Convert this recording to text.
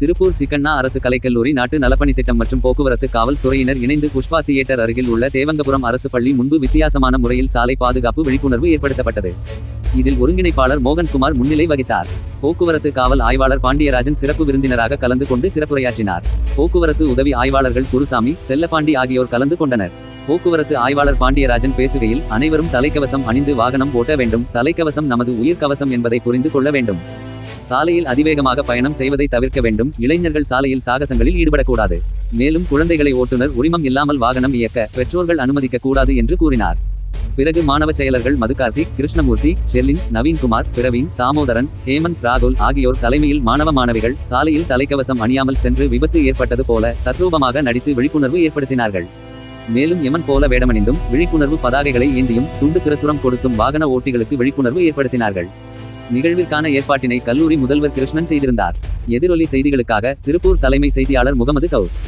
திருப்பூர் சிக்கண்ணா அரசு கலைக்கல்லூரி நாட்டு நலப்பணி திட்டம் மற்றும் போக்குவரத்து காவல் துறையினர் இணைந்து புஷ்பா தியேட்டர் அருகில் உள்ள தேவங்கபுரம் அரசு பள்ளி முன்பு வித்தியாசமான முறையில் சாலை பாதுகாப்பு விழிப்புணர்வு ஏற்படுத்தப்பட்டது. இதில் ஒருங்கிணைப்பாளர் மோகன்குமார் முன்னிலை வகித்தார். போக்குவரத்து காவல் ஆய்வாளர் பாண்டியராஜன் சிறப்பு விருந்தினராக கலந்து கொண்டு சிறப்புரையாற்றினார். போக்குவரத்து உதவி ஆய்வாளர்கள் குருசாமி செல்லப்பாண்டி ஆகியோர் கலந்து கொண்டனர். போக்குவரத்து ஆய்வாளர் பாண்டியராஜன் பேசுகையில் அனைவரும் தலைக்கவசம் அணிந்து வாகனம் ஓட்ட வேண்டும். தலைக்கவசம் நமது உயிர்கவசம் என்பதை புரிந்து கொள்ள வேண்டும். சாலையில் அதிவேகமாக பயணம் செய்வதை தவிர்க்க வேண்டும். இளைஞர்கள் சாலையில் சாகசங்களில் ஈடுபடக்கூடாது. மேலும் குழந்தைகளை ஓட்டுநர் உரிமம் இல்லாமல் வாகனம் இயக்க பெற்றோர்கள் அனுமதிக்க கூடாது என்று கூறினார். பிறகு மாணவ செயலர்கள் மதுகார்த்தி கிருஷ்ணமூர்த்தி ஷெர்லின் நவீன்குமார் பிரவீன் தாமோதரன் ஹேமந்த் ராகுல் ஆகியோர் தலைமையில் மாணவ மாணவிகள் சாலையில் தலைக்கவசம் அணியாமல் சென்று விபத்து ஏற்பட்டது போல தத்ரூபமாக நடித்து விழிப்புணர்வு ஏற்படுத்தினார்கள். மேலும் எமன் போல வேடமணிந்தும் விழிப்புணர்வு பதாகைகளை ஏந்தியும் துண்டு பிரசுரம் கொடுத்தும் வாகன ஓட்டிகளுக்கு விழிப்புணர்வு ஏற்படுத்தினார்கள். நிகழ்விற்கான ஏற்பாட்டினை கல்லூரி முதல்வர் கிருஷ்ணன் செய்திருந்தார். எதிரொலி செய்திகளுக்காக திருப்பூர் தலைமை செய்தியாளர் முகமது கவுஸ்.